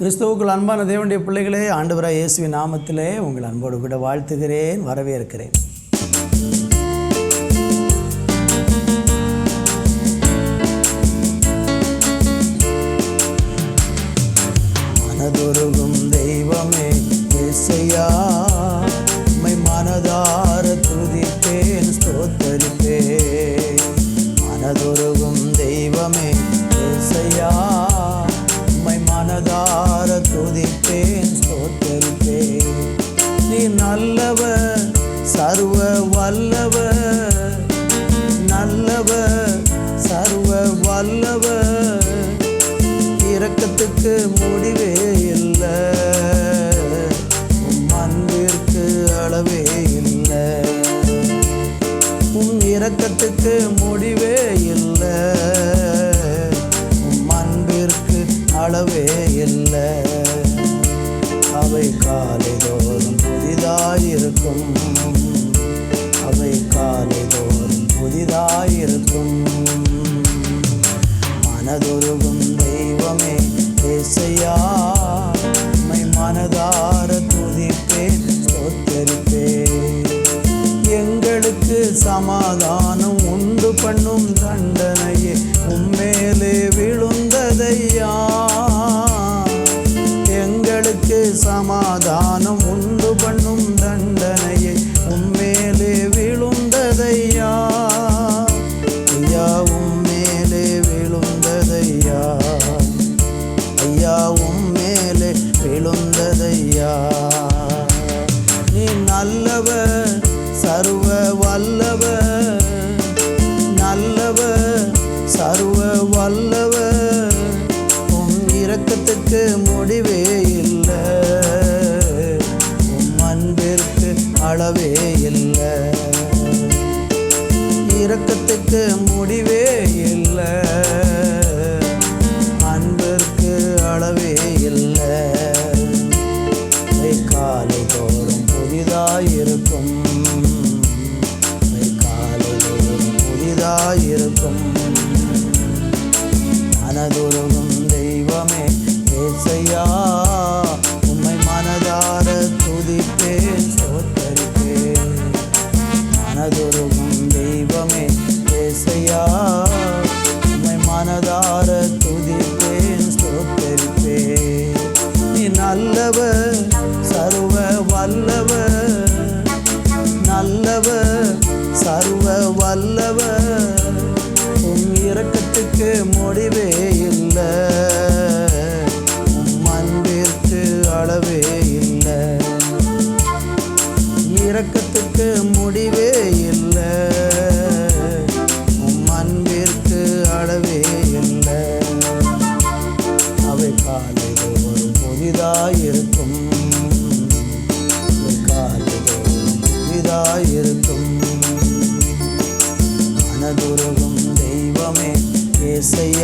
கிறிஸ்துவுக்குள் அன்பான தேவனுடைய பிள்ளைகளே ஆண்டவராக இயேசுவின் நாமத்திலே உங்கள் அன்போடு கூட வாழ்த்துகிறேன் வரவேற்கிறேன். மனதொருகும் தெய்வமே இசையா உம்மை மனதார துதிப்பேன் ஸ்தோத்தரிப்பேன். மனதொருகும் மனதொருகும் தெய்வமே இசையா மை மனதார துதிப்பேன் ஸ்தோத்தரிப்பேன். எங்களுக்கு சமாதானம் உண்டு பண்ணும் தண்டனையே உண்மையிலே விழுந்ததையா. எங்களுக்கு சமாதானம் உண்டு வந்ததையா? நீ நல்லவர் சர்வ வல்லவர். நல்லவர் சர்வ வல்லவர். உம் இரக்கத்துக்கு முடிவே இல்லை. உன் அன்பிற்கு அளவே இல்லை. இரக்கத்துக்கு முடிவே இல்லை நல்லவர்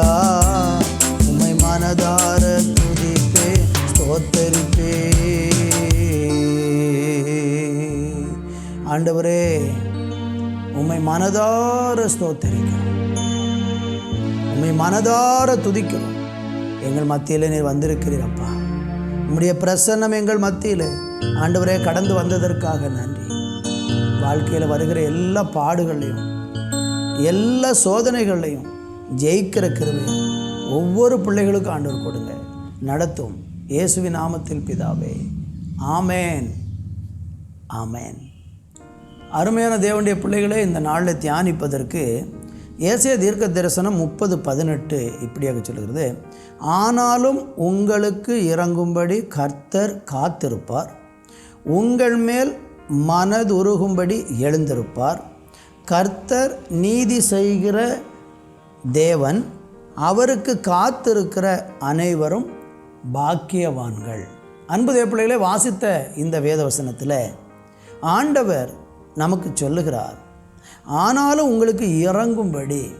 ஐயா உமை மனதார துதிப்பே ஸ்தோத்தரிப்பே. ஆண்டவரே உம்மை மனதார ஸ்தோத்தரிக்கிறோம். உம்மை மனதார துதிக்கிறோம். எங்கள் மத்தியில் நீர் வந்திருக்கிறீர் அப்பா. உம்முடைய பிரசன்னம் எங்கள் மத்தியில். ஆண்டவரே கடந்து வந்ததற்காக நன்றி. வாழ்க்கையில் வருகிற எல்லா பாடுகளையும் எல்லா சோதனைகளையும் ஜெயிக்கிற கிருமி ஒவ்வொரு பிள்ளைகளுக்கும் ஆண்டவர் கொடுங்க. நடத்தும் இயேசுவின் நாமத்தில் பிதாவே. ஆமேன். ஆமேன். அருமையான தேவனுடைய பிள்ளைகளே இந்த நாளில் தியானிப்பதற்கு ஏசிய தீர்க்க தரிசனம் முப்பது பதினெட்டு இப்படியாக சொல்கிறது ஆனாலும் உங்களுக்கு இறங்கும்படி கர்த்தர் காத்திருப்பார். உங்கள் மேல் மனதுருகும்படி எழுந்திருப்பார். கர்த்தர் நீதி செய்கிற தேவன் அவருக்கு காத்திருக்கிற அனைவரும் பாக்கியவான்கள். அன்பு தேப்பிள்ளைகளே வாசித்த இந்த வேதவசனத்தில் ஆண்டவர் நமக்கு சொல்லுகிறார் ஆனாலும் உங்களுக்கு இறங்கும்படி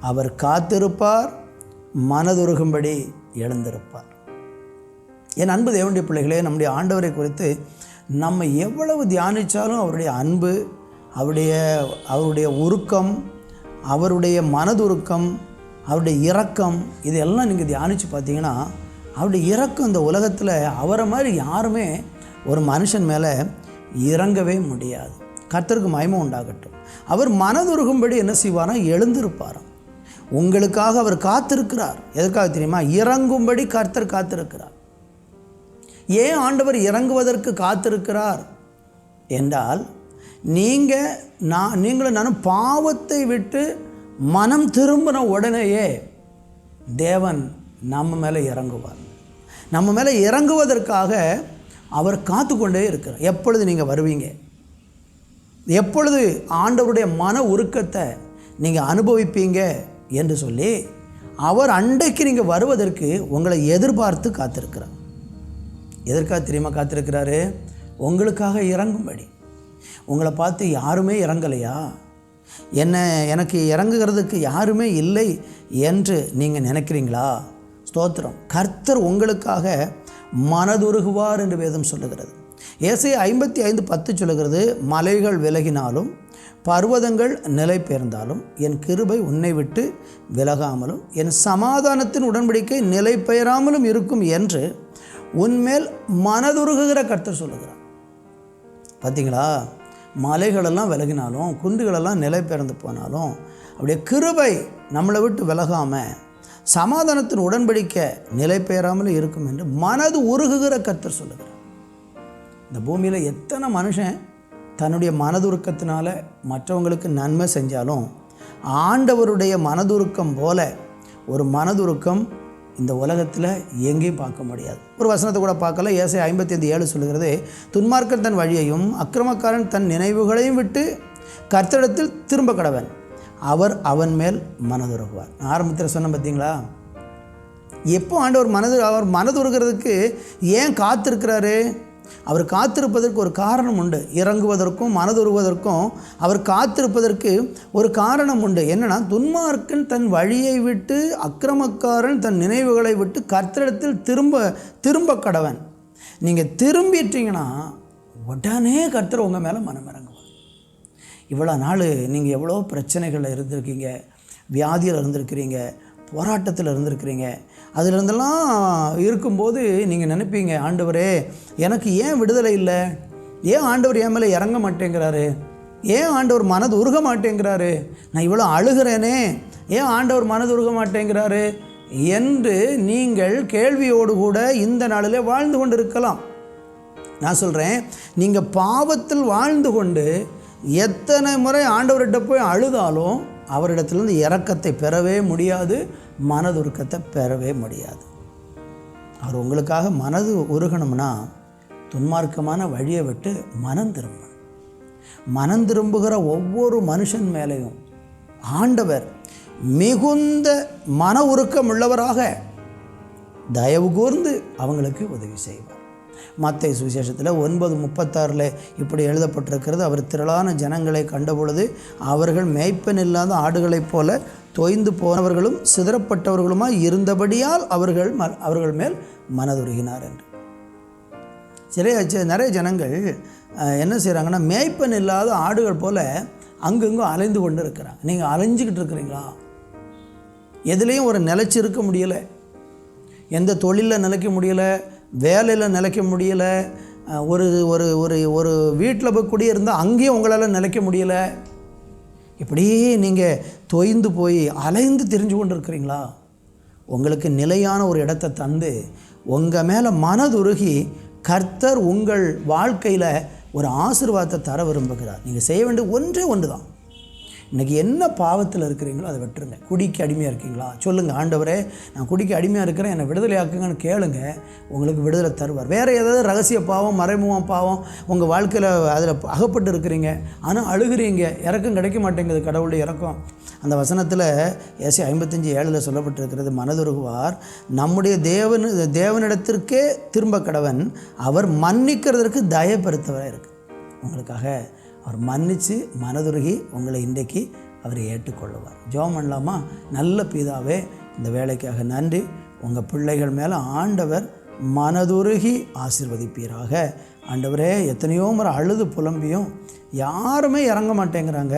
அவர் காத்திருப்பார் மனதுருகும்படி எழுந்திருப்பார். என் அன்பு தேவனுடைய பிள்ளைகளே நம்முடைய ஆண்டவரை குறித்து நம்ம எவ்வளவு தியானித்தாலும் அவருடைய அன்பு அவருடைய அவருடைய உருக்கம் அவருடைய மனதுருக்கம் அவருடைய இரக்கம் இதெல்லாம் நீங்கள் தியானித்து பார்த்தீங்கன்னா அவருடைய இறக்கம் இந்த உலகத்தில் அவரை மாதிரி யாருமே ஒரு மனுஷன் மேலே இறங்கவே முடியாது. கர்த்தருக்கு மயமும் உண்டாகட்டும். அவர் மனதுருகும்படி என்ன செய்வாராம் எழுந்திருப்பாராம். உங்களுக்காக அவர் காத்திருக்கிறார். எதற்காக தெரியுமா? இறங்கும்படி கர்த்தர் காத்திருக்கிறார். ஏன் ஆண்டவர் இறங்குவதற்கு காத்திருக்கிறார்? என்றால் நீங்கள் நான் நீங்களும் நானும் பாவத்தை விட்டு மனம் திரும்பின உடனேயே தேவன் நம்ம மேலே இறங்குவார். நம்ம மேலே இறங்குவதற்காக அவர் காத்து கொண்டே இருக்கிறார். எப்பொழுது நீங்கள் வருவீங்க? எப்பொழுது ஆண்டவருடைய மன உருக்கத்தை நீங்கள் அனுபவிப்பீங்க என்று சொல்லி அவர் அண்டைக்கு நீங்கள் வருவதற்கு உங்களை எதிர்பார்த்து காத்திருக்கிறார். எதற்காக தெரியுமா காத்திருக்கிறாரு? உங்களுக்காக இறங்கும்படி. உங்களை பார்த்து யாருமே இறங்கலையா? என்னை எனக்கு இறங்குகிறதுக்கு யாருமே இல்லை என்று நீங்கள் நினைக்கிறீங்களா? ஸ்தோத்திரம். கர்த்தர் உங்களுக்காக மனதுருகுவார் என்று வேதம் சொல்லுகிறது. ஏசை ஐம்பத்தி ஐந்து பத்து சொல்லுகிறது மலைகள் விலகினாலும் பர்வதங்கள் நிலை பெயர்ந்தாலும் என் கிருபை உன்னை விட்டு விலகாமலும் என் சமாதானத்தின் உடன்படிக்கை நிலை பெயராமலும் இருக்கும் என்று உன்மேல் மனதுருகுகிற கர்த்தர் சொல்லுகிறார். பார்த்தீங்களா? மலைகளெல்லாம் விலகினாலும் குன்றுகளெல்லாம் நிலை பெயர்ந்து போனாலும் அப்படியே கிருபை நம்மளை விட்டு விலகாமல் சமாதானத்தின் உடன்படிக்கை நிலை பெயராமல் இருக்கும் என்று மனது உருகுகிற கத்தர் சொல்லுகிறார். இந்த பூமியில் எத்தனை மனுஷன் தன்னுடைய மனதுருக்கத்தினால மற்றவங்களுக்கு நன்மை செஞ்சாலும் ஆண்டவருடைய மனதுருக்கம் போல ஒரு மனதுருக்கம் இந்த உலகத்தில் எங்கேயும் பார்க்க முடியாது. ஒரு வசனத்தை கூட பார்க்கல. ஏசை ஐம்பத்தி ஐந்து ஏழு சொல்லுகிறது துன்மார்க்கன் தன் வழியையும் அக்கிரமக்காரன் தன் நினைவுகளையும் விட்டு கர்த்தடத்தில் திரும்ப கடவன். அவர் அவன் மேல் மனதுருகுவார். ஆரம்பத்தில் சொன்னேன் பார்த்தீங்களா எப்போ ஆண்டவர் மனது அவர் மனதுருகிறதுக்கு ஏன் காத்திருக்கிறாரு? அவர் காத்திருப்பதற்கு ஒரு காரணம் உண்டு. இறங்குவதற்கும் மனதுருவதற்கும் அவர் காத்திருப்பதற்கு ஒரு காரணம் உண்டு. என்னன்னா துன்மார்க்கன் தன் வழியை விட்டு அக்கிரமக்காரன் தன் நினைவுகளை விட்டு கத்திரத்தில் திரும்ப திரும்ப கடவன். நீங்கள் திரும்பிட்டீங்கன்னா உடனே கர்த்தர் உங்கள் மேலே மனம் இறங்குவார். இவ்வளோ நாள் நீங்கள் எவ்வளோ பிரச்சனைகளில் இருந்திருக்கீங்க வியாதியில் இருந்திருக்கிறீங்க போராட்டத்தில் இருந்திருக்கிறீங்க. அதிலிருந்தெல்லாம் இருக்கும்போது நீங்கள் நினைப்பீங்க ஆண்டவரே எனக்கு ஏன் விடுதலை இல்லை? ஏன் ஆண்டவர் என் மேலே இறங்க மாட்டேங்கிறாரு? ஏன் ஆண்டவர் மனது உருக மாட்டேங்கிறாரு? நான் இவ்வளோ அழுகிறேனே ஏன் ஆண்டவர் மனது உருக மாட்டேங்கிறாரு? என்று நீங்கள் கேள்வியோடு கூட இந்த நாளிலே வாழ்ந்து கொண்டு இருக்கலாம் நான் சொல்கிறேன் நீங்கள் பாவத்தில் வாழ்ந்து கொண்டு எத்தனை முறை ஆண்டவர்கிட்ட போய் அழுதாலும் அவரிடத்துலேருந்து இறக்கத்தை பெறவே முடியாது மனதுருக்கத்தை பெறவே முடியாது. அவர் உங்களுக்காக மனது உருகணும்னா துன்மார்க்கமான வழியை விட்டு மனம் திரும்பணும். மனம் திரும்புகிற ஒவ்வொரு மனுஷன் மேலேயும் ஆண்டவர் மிகுந்த மன உருக்கம் உள்ளவராக தயவு கூர்ந்து அவங்களுக்கு உதவி செய்வார். மத்தை சுவிசேஷத்தில் ஒன்பது முப்பத்தாறில் இப்படி எழுதப்பட்டிருக்கிறது. அவர் திரளான ஜனங்களை கண்டபொழுது அவர்கள் மேய்ப்பன் இல்லாத ஆடுகளைப் போல தொய்ந்து போனவர்களும் சிதறப்பட்டவர்களுமாய் இருந்தபடியால் அவர்கள் ம அவர்கள் மேல் மனதுருகினார் என்று. சிறைய நிறைய ஜனங்கள் அஹ், என்ன செய்கிறாங்கன்னா மேய்ப்பன் இல்லாத ஆடுகள் போல அங்கங்கும் அலைந்து கொண்டு இருக்கிறாங்க நீங்கள் அலைஞ்சிக்கிட்டு இருக்கிறீங்களா? எதுலேயும் ஒரு நிலைச்சி இருக்க முடியலை. எந்த தொழிலில் நிலைக்க முடியலை. வேலையில் நிலைக்க முடியலை. ஒரு ஒரு ஒரு ஒரு வீட்டில் போய் குடியிருந்தால் அங்கேயும் உங்களால் நிலைக்க முடியலை. இப்படியே நீங்கள் தொய்ந்து போய் அலைந்து தெரிஞ்சு கொண்டு இருக்கிறீங்களா உங்களுக்கு நிலையான ஒரு இடத்தை தந்து உங்கள் மேலே மனதுருகி கர்த்தர் உங்கள் வாழ்க்கையில் ஒரு ஆசிர்வாதத்தை தர விரும்புகிறார். நீங்கள் செய்ய வேண்டிய ஒன்றே ஒன்று தான் இன்றைக்கி என்ன பாவத்தில் இருக்கிறீங்களோ அதை விட்டுருங்க. குடிக்கு அடிமையாக இருக்கீங்களா? சொல்லுங்கள் ஆண்டவரே நான் குடிக்கு அடிமையாக இருக்கிறேன் என்னை விடுதலை ஆக்குங்கன்னு கேளுங்க உங்களுக்கு விடுதலை தருவார். வேறு ஏதாவது ரகசிய பாவம் மறைமுகம் பாவம் உங்கள் வாழ்க்கையில் அதில் அகப்பட்டு இருக்கிறீங்க ஆனால் அழுகிறீங்க இறக்கம் கிடைக்க மாட்டேங்குது கடவுளுடைய இறக்கம். அந்த வசனத்தில் ஏசி ஐம்பத்தஞ்சு ஏழில் சொல்லப்பட்டிருக்கிறது மனதுருகுவார் நம்முடைய தேவன் தேவனிடத்திற்கே திரும்ப கடவன் அவர் மன்னிக்கிறதற்கு தயப்படுத்தவராக இருக்குது உங்களுக்காக அவர் மன்னித்து மனதுருகி உங்களை இன்றைக்கு அவர் ஏற்றுக்கொள்ளுவார். ஜோம் பண்ணலாமா? நல்ல பிதாவே இந்த வேலைக்காக நன்றி. உங்கள் பிள்ளைகள் மேலே ஆண்டவர் மனதுருகி ஆசிர்வதிப்பீராக. ஆண்டவரே எத்தனையோ முறை அழுது புலம்பியும் யாருமே இறங்க மாட்டேங்கிறாங்க.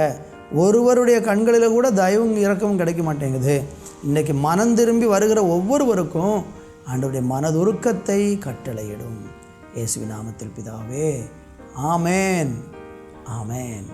ஒருவருடைய கண்களில் கூட தயவும் இறக்கவும் கிடைக்க மாட்டேங்குது. இன்றைக்கி மனம் திரும்பி வருகிற ஒவ்வொருவருக்கும் ஆண்டவருடைய மனதுருக்கத்தை கட்டளையிடும். இயேசுவி நாமத்தில் பிதாவே ஆமேன். ஆமேன்